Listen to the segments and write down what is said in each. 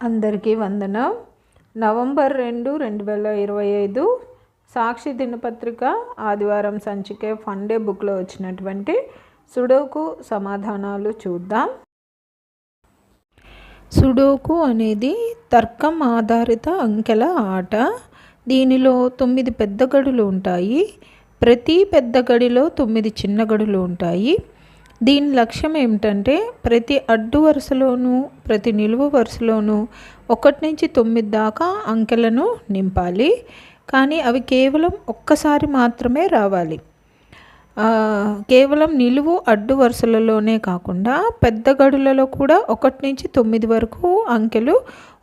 అందరికీ వందనం. నవంబర్ రెండు రెండు వేల ఇరవై ఐదు సాక్షి దినపత్రిక ఆదివారం సంచికే ఫండే బుక్లో వచ్చినటువంటి సుడోకు సమాధానాలు చూద్దాం. సుడోకు అనేది తర్కం ఆధారిత అంకెల ఆట. దీనిలో తొమ్మిది పెద్ద గడులు ఉంటాయి. ప్రతి పెద్ద గడిలో తొమ్మిది చిన్న గడులు ఉంటాయి. దీని లక్ష్యం ఏమిటంటే ప్రతి అడ్డు వరుసలోనూ ప్రతి నిలువు వరుసలోనూ ఒకటి నుంచి తొమ్మిది దాకా అంకెలను నింపాలి. కానీ అవి కేవలం ఒక్కసారి మాత్రమే రావాలి. కేవలం నిలువు అడ్డు వరుసలలోనే కాకుండా పెద్ద గడులలో కూడా ఒకటి నుంచి తొమ్మిది వరకు అంకెలు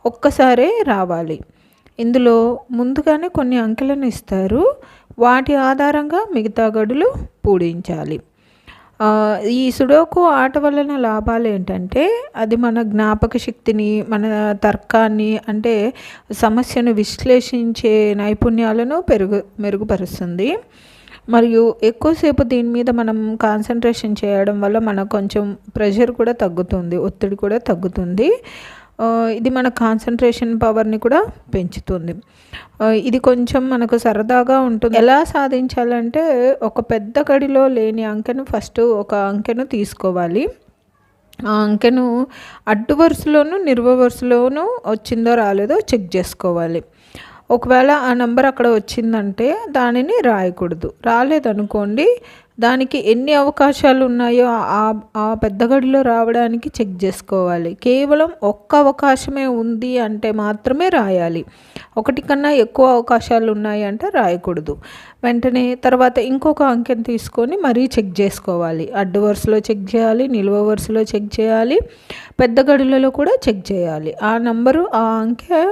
ఒక్కసారే రావాలి. ఇందులో ముందుగానే కొన్ని అంకెలను ఇస్తారు. వాటి ఆధారంగా మిగతా గడులు పూడించాలి ఈ సుడోకు ఆట వలన లాభాలు ఏంటంటే అది మన జ్ఞాపక శక్తిని మన తర్కాన్ని అంటే సమస్యను విశ్లేషించే నైపుణ్యాలను పెరుగు మెరుగుపరుస్తుంది. మరియు ఎక్కువసేపు దీని మీద మనం కాన్సన్ట్రేషన్ చేయడం వల్ల మనకు కొంచెం ప్రెషర్ కూడా తగ్గుతుంది ఒత్తిడి కూడా తగ్గుతుంది. ఇది మన కాన్సన్ట్రేషన్ పవర్ని కూడా పెంచుతుంది. ఇది కొంచెం మనకు సరదాగా ఉంటుంది. ఎలా సాధించాలంటే ఒక పెద్ద గడిలో లేని అంకెను ఫస్ట్ ఒక అంకెను తీసుకోవాలి. ఆ అంకెను అడ్డు వరుసలోను నిర్వ వరుసలోను వచ్చిందో రాలేదో చెక్ చేసుకోవాలి. ఒకవేళ ఆ నెంబర్ అక్కడ వచ్చిందంటే దానిని రాయకూడదు. రాలేదనుకోండి దానికి ఎన్ని అవకాశాలు ఉన్నాయో ఆ ఆ పెద్ద గడిలో రావడానికి చెక్ చేసుకోవాలి. కేవలం ఒక్క అవకాశమే ఉంది అంటే మాత్రమే రాయాలి. ఒకటి కన్నా ఎక్కువ అవకాశాలు ఉన్నాయి అంటే రాయకూడదు. వెంటనే తర్వాత ఇంకొక అంకెను తీసుకొని మరీ చెక్ చేసుకోవాలి. అడ్డు వరుసలో చెక్ చేయాలి నిల్వ వరుసలో చెక్ చేయాలి పెద్ద గడులలో కూడా చెక్ చేయాలి. ఆ నంబరు ఆ అంకె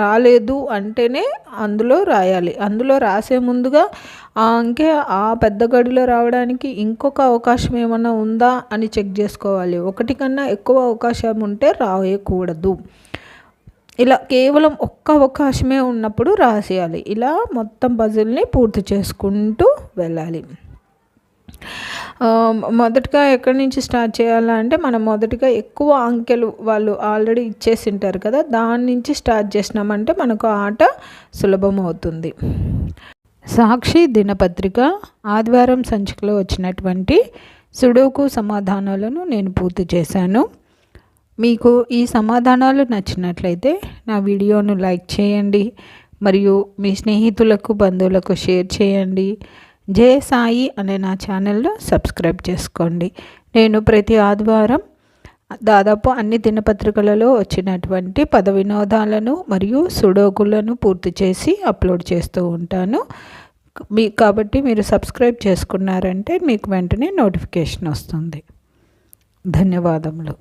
రాలేదు అంటేనే అందులో రాయాలి. అందులో రాసే ముందుగా ఆ అంకె ఆ పెద్ద గడిలో రావడానికి ఇంకొక అవకాశం ఏమైనా ఉందా అని చెక్ చేసుకోవాలి. ఒకటి కన్నా ఎక్కువ అవకాశం ఉంటే రాయకూడదు. ఇలా కేవలం ఒక్క అవకాశమే ఉన్నప్పుడు రాసేయాలి. ఇలా మొత్తం పజిల్ని పూర్తి చేసుకుంటూ వెళ్ళాలి. మొదటగా ఎక్కడి నుంచి స్టార్ట్ చేయాలంటే మనం మొదటగా ఎక్కువ అంకెలు వాళ్ళు ఆల్రెడీ ఇచ్చేసి ఉంటారు కదా దాని నుంచి స్టార్ట్ చేసినామంటే మనకు ఆట సులభం అవుతుంది సాక్షి దినపత్రిక ఆదివారం సంచికలో వచ్చినటువంటి సుడోకు సమాధానాలను నేను పూర్తి చేశాను. మీకు ఈ సమాధానాలు నచ్చినట్లయితే నా వీడియోను లైక్ చేయండి మరియు మీ స్నేహితులకు బంధువులకు షేర్ చేయండి. జయ సాయి అనే నా ఛానల్లో సబ్స్క్రైబ్ చేసుకోండి. నేను ప్రతి ఆదివారం దాదాపు అన్ని దినపత్రికలలో వచ్చినటువంటి పద వినోదాలను మరియు సుడోకులను పూర్తి చేసి అప్లోడ్ చేస్తూ ఉంటాను. మీ కాబట్టి మీరు సబ్స్క్రైబ్ చేసుకున్నారంటే మీకు వెంటనే నోటిఫికేషన్ వస్తుంది. ధన్యవాదములు.